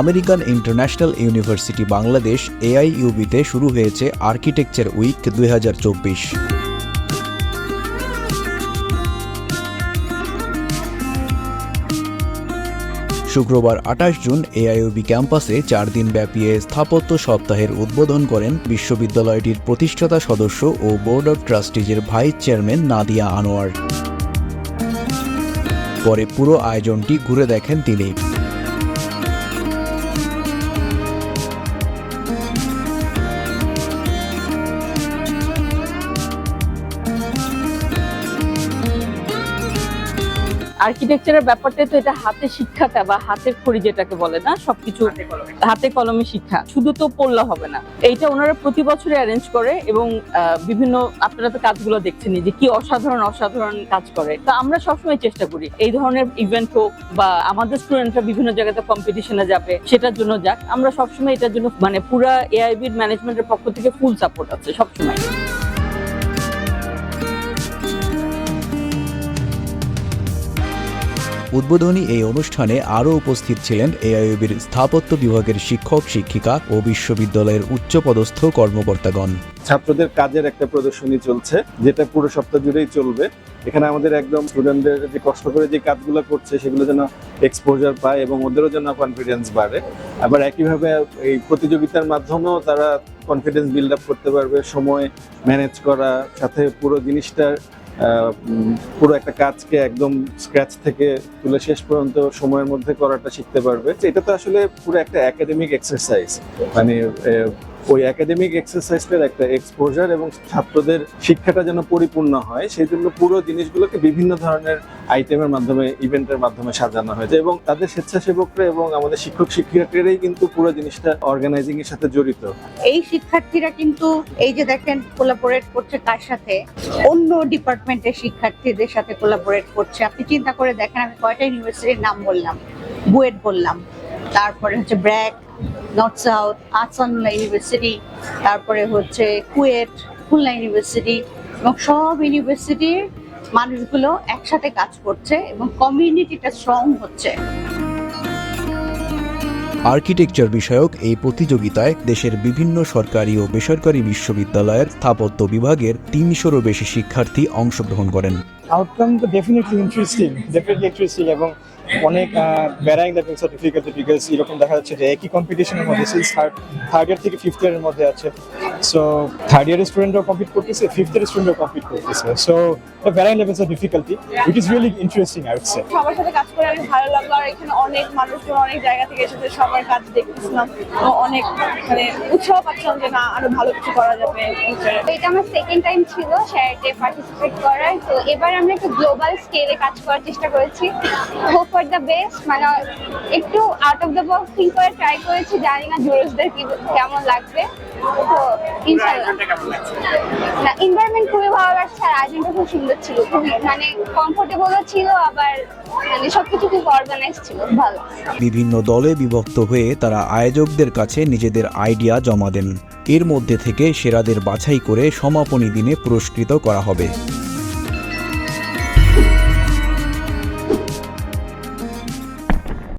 American international university Bangladesh এআইইউবিতে শুরু হয়েছে আর্কিটেকচার উইক দুই হাজার চব্বিশ। শুক্রবার আঠাশ জুন এআইইউবি ক্যাম্পাসে চার দিন ব্যাপী স্থাপত্য সপ্তাহের উদ্বোধন করেন বিশ্ববিদ্যালয়টির প্রতিষ্ঠাতা সদস্য ও বোর্ড অব ট্রাস্টিজের ভাইস চেয়ারম্যান নাদিয়া আনোয়ার। পরে পুরো আয়োজনটি ঘুরে দেখেন তিনি। আর্কিটেকচারের ব্যাপারটা তো এটা হাতে শিক্ষাটা বা হাতের খড়ি যেটাকে বলে না সবকিছু হাতে কলমে শিক্ষা। শুধু তো পড়লে হবে না। এইটা ওনারা প্রতি বছরে অ্যারেঞ্জ করে এবং বিভিন্ন আপনারা তো কাজগুলো দেখছেনই যে কি অসাধারণ অসাধারণ কাজ করে। তো আমরা সবসময় চেষ্টা করি এই ধরনের ইভেন্ট হোক বা আমাদের স্টুডেন্টরা বিভিন্ন জায়গাতে কম্পিটিশনে যাবে সেটার জন্য যাক। আমরা সবসময় এটার জন্য মানে পুরা এআইবির ম্যানেজমেন্টের পক্ষ থেকে ফুল সাপোর্ট আছে সবসময়। উদ্বোধনী এই অনুষ্ঠানে আরও উপস্থিত ছিলেন এআইইউবির স্থাপত্য বিভাগের শিক্ষক, শিক্ষিকা ও বিশ্ববিদ্যালয়ের উচ্চপদস্থ কর্মকর্তাগণ। ছাত্রদের কাজের একটা প্রদর্শনী চলছে, যেটা পুরো সপ্তাহ জুড়েই চলবে। এখানে আমাদের একদম স্টুডেন্টদের যে কষ্ট করে যে কাজগুলো করছে, সেগুলো যেন এক্সপোজার পায় এবং ওদেরও যেন কনফিডেন্স বাড়ে। আবার একইভাবে এই প্রতিযোগিতার মাধ্যমেও তারা কনফিডেন্স বিল্ড আপ করতে পারবে, সময় ম্যানেজ করা, সাথে পুরো জিনিসটার পুরো একটা কাজকে একদম স্ক্র্যাচ থেকে তুলে শেষ পর্যন্ত সময়ের মধ্যে করাটা শিখতে পারবে। এটা তো আসলে পুরো একটা একাডেমিক এক্সারসাইজ মানে ওই একাডেমিক এক্সারসাইজটার একটা এক্সপোজার এবং ছাত্রদের শিক্ষাটা যেন পরিপূর্ণ হয়, সেই জন্য পুরো জিনিসগুলোকে বিভিন্ন ধরনের আইটেমের মাধ্যমে ইভেন্টের মাধ্যমে সাজানো হয়েছে এবং তাদের স্বেচ্ছাসেবকরা এবং আমাদের শিক্ষক শিক্ষিকারাই কিন্তু পুরো জিনিসটা অর্গানাইজিং এর সাথে জড়িত। এই শিক্ষার্থীরা কিন্তু এই যে দেখেন কোলাবোরেট করছে কার সাথে? অন্য ডিপার্টমেন্টের শিক্ষার্থীদের সাথে কোলাবোরেট করছে। আপনি চিন্তা করে দেখেন, আমি কয়টা ইউনিভার্সিটির নাম বললাম, বুয়েট বললাম, তারপরে হচ্ছে BRAC north south Ahsanullah university তারপরে হচ্ছে কুয়েট খুলনা ইউনিভার্সিটি এবং সব ইউনিভার্সিটির মানুষগুলো একসাথে কাজ করছে এবং কমিউনিটিটা স্ট্রং হচ্ছে। আর্কিটেকচার বিষয়ক এই প্রতিযোগিতায় দেশের বিভিন্ন সরকারি ও বেসরকারি বিশ্ববিদ্যালয়ের স্থাপত্য বিভাগের তিনশোরও বেশি শিক্ষার্থী অংশগ্রহণ করেন। আউটকাম তো ডেফিনেটলি ইন্টারেস্টিং ডেফিনেটলি ইন্টারেস্টিং এবং অনেক varying levels of difficulty because এরকম দেখা যাচ্ছে যে একই কম্পিটিশনের মধ্যে সিন্স থার্ড থার্ড ইয়ার থেকে ফিফথ ইয়ারের মধ্যে আছে। সো থার্ড ইয়ারের স্টুডেন্টরাও কম্পিট করতেছে ফিফথ ইয়ারের স্টুডেন্টরাও কম্পিট করতেছে। So varying levels of difficulty which is really interesting I would say সবার সাথে কাজ করে অনেক ভালো লাগল আর এখানে অনেক মানুষজন অনেক জায়গা থেকে এসেছে সবার কাজ দেখতেছিলাম। অনেক মানে উৎসাহ পাচ্ছিলাম যে না আরও ভালো কিছু করা যাবে। এটা আমার সেকেন্ড টাইম ছিল শ্যারেটে পার্টিসিপেট করার। তো এবার আমরা একটু গ্লোবাল স্কেলে কাজ করার চেষ্টা করেছি। হোপ ফর দ্য বেস্ট মানে একটু out of the box think করে ট্রাই করেছি জানি না জুরুসদের কি কেমন লাগবে। তো ইনশাল্লাহ না এনভায়রনমেন্ট খুবই ভালো লাগছে আর আয়োজনটা খুব সুন্দর ছিল। খুবই মানে কমফোর্টেবলও ছিল আবার মানে সবকিছু খুব অর্গানাইজ ছিল ভালো। বিভিন্ন দলে বিভক্ত হয়ে তারা আয়োজকদের কাছে নিজেদের আইডিয়া জমা দেন। এর মধ্যে থেকে সেরাদের বাছাই করে সমাপনী দিনে পুরস্কৃত করা হবে।